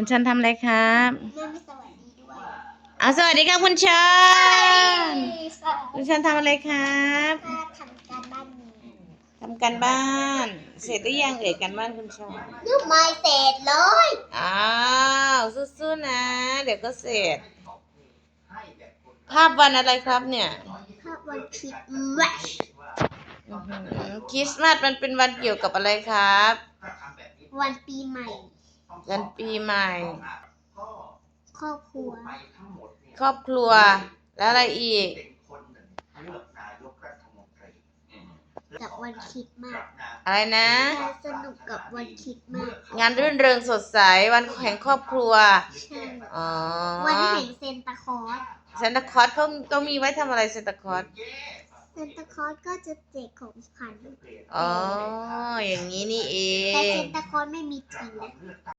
คุณชันทำอะไรครับแม่ไม่สวัสดีด้วยเอาสวัสดีครับคุณชันค่ะคุณชันทำอะไรครับถ้าทำการบ้านนี้ทำการบ้าน เสร็จหรือยังเอ่ยการบ้านคุณชันยังไม่เสร็จเลยอ้าวสู้ๆนะ เดี๋ยวก็เสร็จ ภาพวันอะไรครับเนี่ยภาพวันคริสต์มาสอื้อหือคริสต์มาสมันเป็นวันเกี่ยวกับอะไรครับ วันปีใหม่ วันปีใหม่ ครอบครัว ครอบครัว แล้วอะไรอีก กับวันคริสต์มาสอะไรนะการสนุกกับวันคริสต์มาสงานรื่นเริงสดใส วันแห่งครอบครัว ใช่อ๋อวันแห่งเซนตาคลอสซานตาคลอสเขาเขามีไว้ทำอะไรซานตาคลอส เซนตาคลอสก็จะแจกของขวัญอ๋อ อย่างนี้นี่เอแต่เซง นตาคลอสไม่มีจริงนะ